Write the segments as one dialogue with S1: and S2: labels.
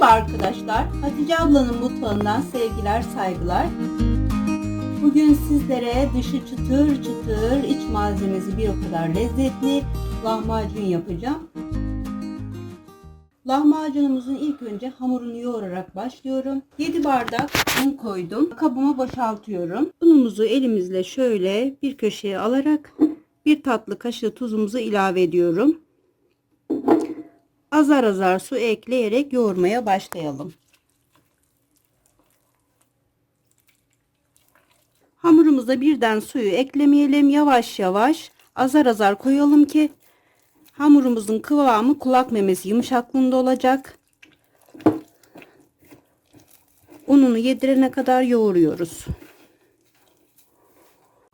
S1: Merhaba arkadaşlar. Hatice ablanın mutfağından sevgiler, saygılar. Bugün sizlere dışı çıtır çıtır, iç malzemesi bir o kadar lezzetli lahmacun yapacağım. Lahmacunumuzun ilk önce hamurunu yoğurarak başlıyorum. 7 bardak un koydum. Kabıma boşaltıyorum. Unumuzu elimizle şöyle bir köşeye alarak bir tatlı kaşığı tuzumuzu ilave ediyorum azar azar su ekleyerek yoğurmaya başlayalım. Hamurumuza birden suyu eklemeyelim. Yavaş yavaş azar azar koyalım ki hamurumuzun kıvamı kulak memesi yumuşaklığında olacak. Ununu yedirene kadar yoğuruyoruz.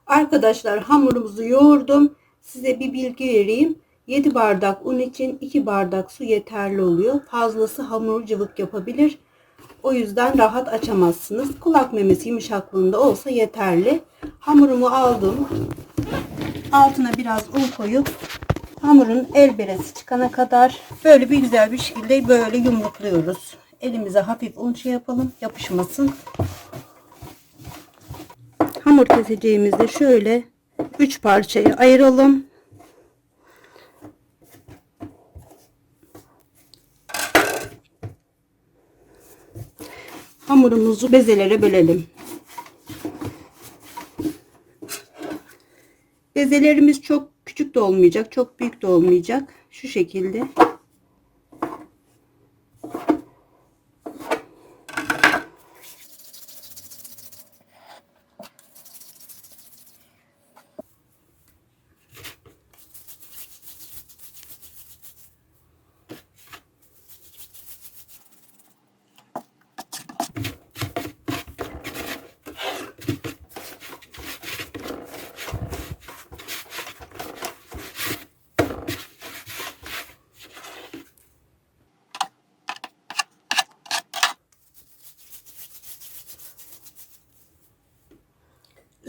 S1: Arkadaşlar hamurumuzu yoğurdum. Size bir bilgi vereyim. 7 bardak un için 2 bardak su yeterli oluyor. Fazlası hamur cıvık yapabilir. O yüzden rahat açamazsınız. Kulak memesi yumuşaklığında olsa yeterli. Hamurumu aldım. Altına biraz un koyup hamurun el beresi çıkana kadar böyle bir güzel bir şekilde böyle yumrukluyoruz. Elimize hafif un şey yapalım yapışmasın. Hamur keseceğimizde şöyle 3 parçaya ayıralım. Hamurumuzu bezelere bölelim. Bezelerimiz çok küçük de olmayacak, çok büyük de olmayacak. Şu şekilde.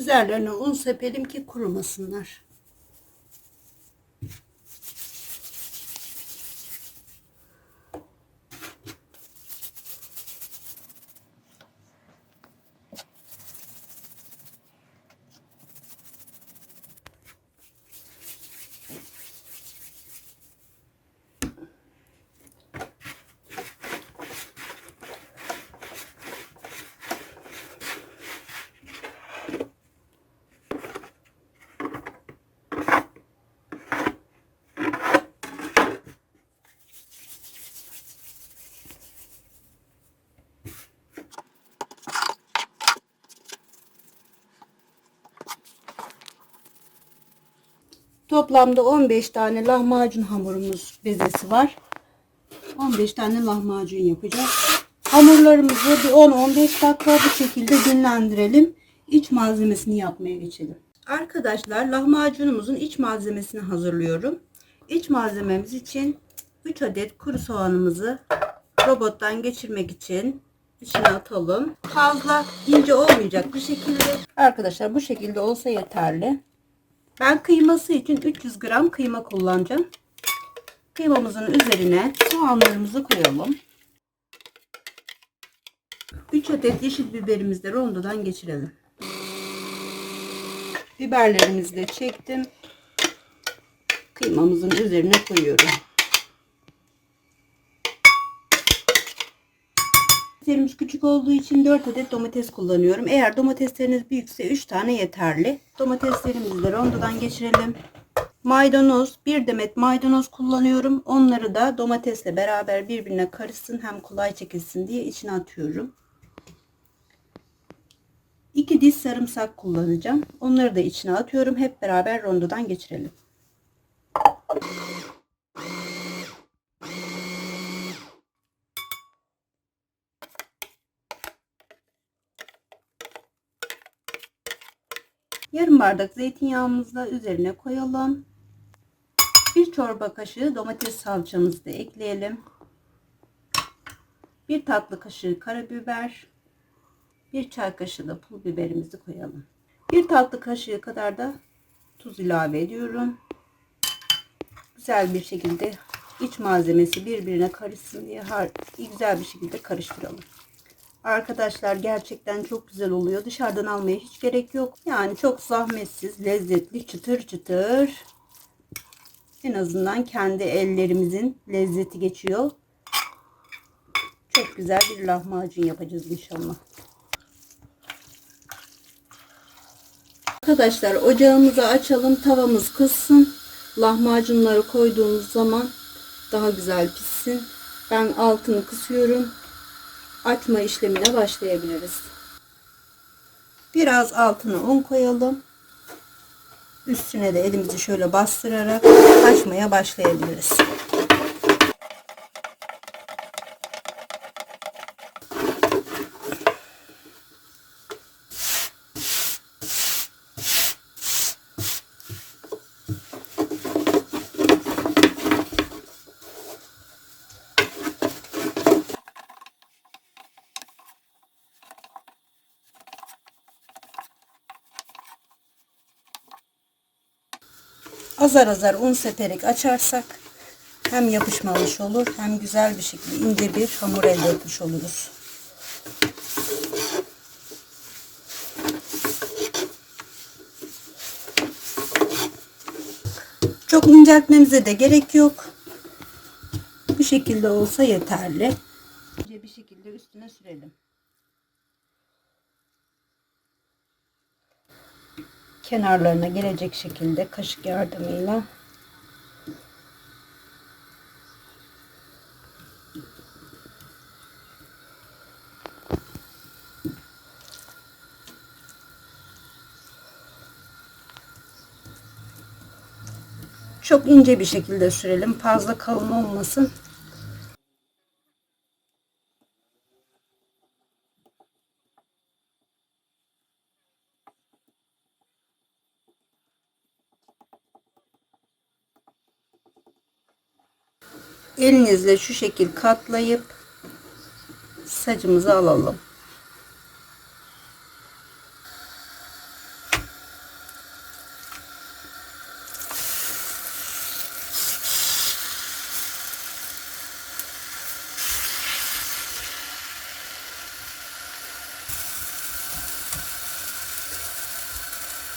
S1: Üzerlerine un sepelim ki kurumasınlar. Toplamda 15 tane lahmacun hamurumuz bezesi var. 15 tane lahmacun yapacağız. Hamurlarımızı bir 10-15 dakika bu şekilde dinlendirelim. İç malzemesini yapmaya geçelim. Arkadaşlar lahmacunumuzun iç malzemesini hazırlıyorum. İç malzememiz için 3 adet kuru soğanımızı robottan geçirmek için içine atalım. Fazla ince olmayacak bu şekilde. Arkadaşlar bu şekilde olsa yeterli. Ben kıyması için 300 gram kıyma kullanacağım. Kıymamızın üzerine soğanlarımızı koyalım. 3 adet yeşil biberimizi de rondodan geçirelim. Biberlerimizi de çektim. Kıymamızın üzerine koyuyorum. Domateslerimiz küçük olduğu için 4 adet domates kullanıyorum. Eğer domatesleriniz büyükse 3 tane yeterli. Domateslerimizi de rondodan geçirelim. Maydanoz, bir demet maydanoz kullanıyorum. Onları da domatesle beraber birbirine karışsın hem kolay çekilsin diye içine atıyorum. 2 diş sarımsak kullanacağım. Onları da içine atıyorum. Hep beraber rondodan geçirelim. Yarım bardak zeytinyağımızı da üzerine koyalım. Bir çorba kaşığı domates salçamızı da ekleyelim. Bir tatlı kaşığı karabiber. Bir çay kaşığı da pul biberimizi koyalım. Bir tatlı kaşığı kadar da tuz ilave ediyorum. Güzel bir şekilde iç malzemesi birbirine karışsın diye güzel bir şekilde karıştıralım. Arkadaşlar gerçekten çok güzel oluyor. Dışarıdan almaya hiç gerek yok. Yani çok zahmetsiz, lezzetli, çıtır çıtır. En azından kendi ellerimizin lezzeti geçiyor. Çok güzel bir lahmacun yapacağız inşallah. Arkadaşlar ocağımızı açalım. Tavamız kızsın. Lahmacunları koyduğumuz zaman daha güzel pişsin. Ben altını kısıyorum. Açma işlemine başlayabiliriz. Biraz altına un koyalım. Üstüne de elimizi şöyle bastırarak açmaya başlayabiliriz. Azar azar un seperek açarsak hem yapışmamış olur hem güzel bir şekilde ince bir hamur elde etmiş oluruz. Çok inceltmemize de gerek yok. Bu şekilde olsa yeterli. Bir şekilde üstüne sürelim. Kenarlarına gelecek şekilde kaşık yardımıyla çok ince bir şekilde sürelim. Fazla kalın olmasın. Elinizle şu şekil katlayıp sacımızı alalım.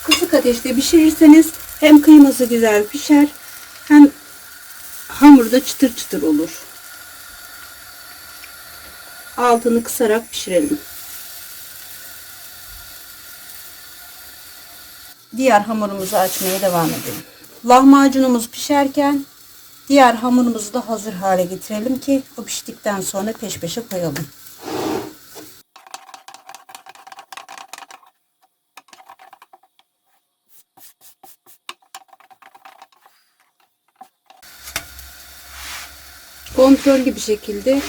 S1: Kısık ateşte pişirirseniz hem kıyması güzel pişer hem hamur da çıtır çıtır olur. Altını kısarak pişirelim. Diğer hamurumuzu açmaya devam edelim. Lahmacunumuz pişerken diğer hamurumuzu da hazır hale getirelim ki o piştikten sonra peş peşe koyalım. Kontrollü bir şekilde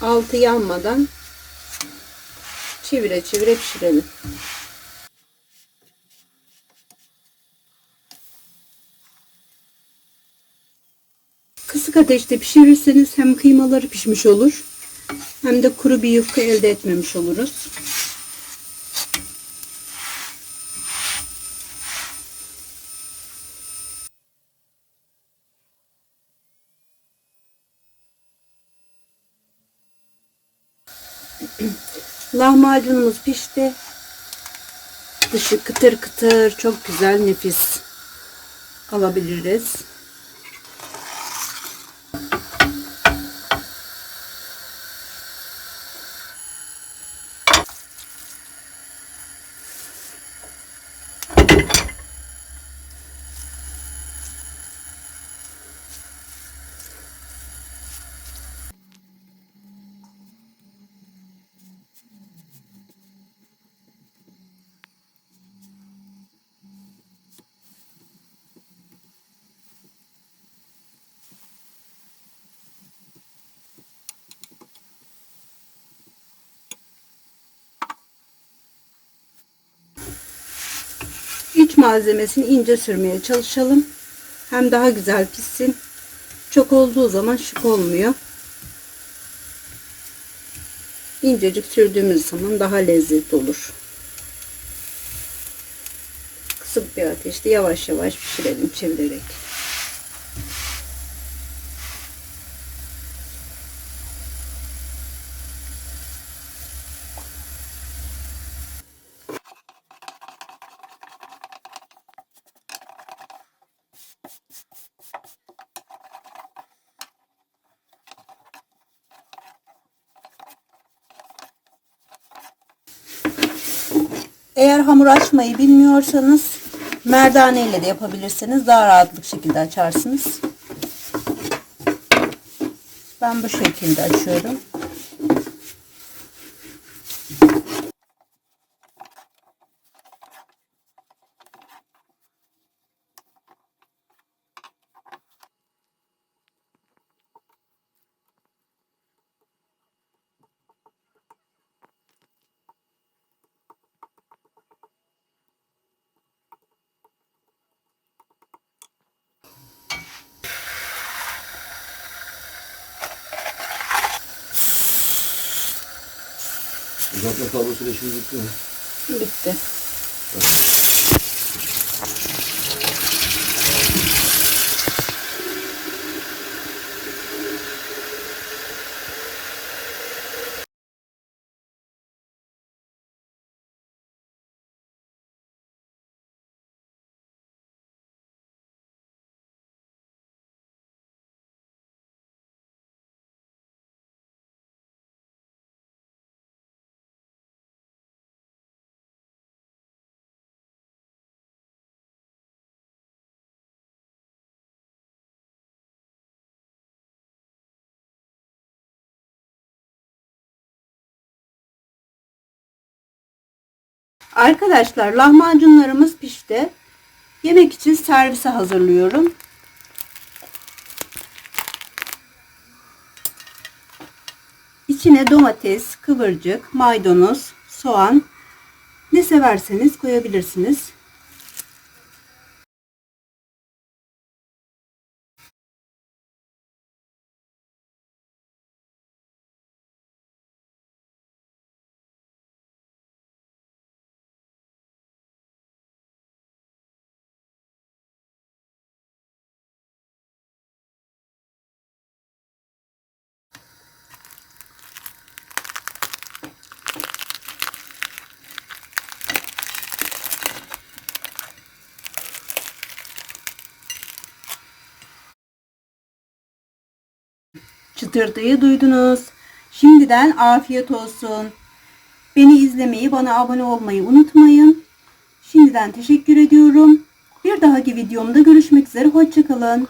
S1: altı yanmadan çevire çevire pişirelim. Kısık ateşte pişirirseniz hem kıymaları pişmiş olur hem de kuru bir yufka elde etmemiş oluruz. Lahmacunumuz pişti. Dışı kıtır kıtır çok güzel nefis alabiliriz. Malzemesini ince sürmeye çalışalım. Hem daha güzel pişsin. Çok olduğu zaman şık olmuyor. İncecik sürdüğümüz zaman daha lezzetli olur. Kısık bir ateşte yavaş yavaş pişirelim çevirerek. Eğer hamur açmayı bilmiyorsanız merdane ile de yapabilirsiniz. Daha rahatlık şekilde açarsınız. Ben bu şekilde açıyorum.
S2: Uzatma kablosuyla işimiz bitti mi?
S1: Bitti. Arkadaşlar lahmacunlarımız pişti. Yemek için servise hazırlıyorum. İçine domates, kıvırcık, maydanoz, soğan ne severseniz koyabilirsiniz. Çıtırtıyı duydunuz. Şimdiden afiyet olsun. Beni izlemeyi, bana abone olmayı unutmayın. Şimdiden teşekkür ediyorum. Bir dahaki videomda görüşmek üzere. Hoşçakalın.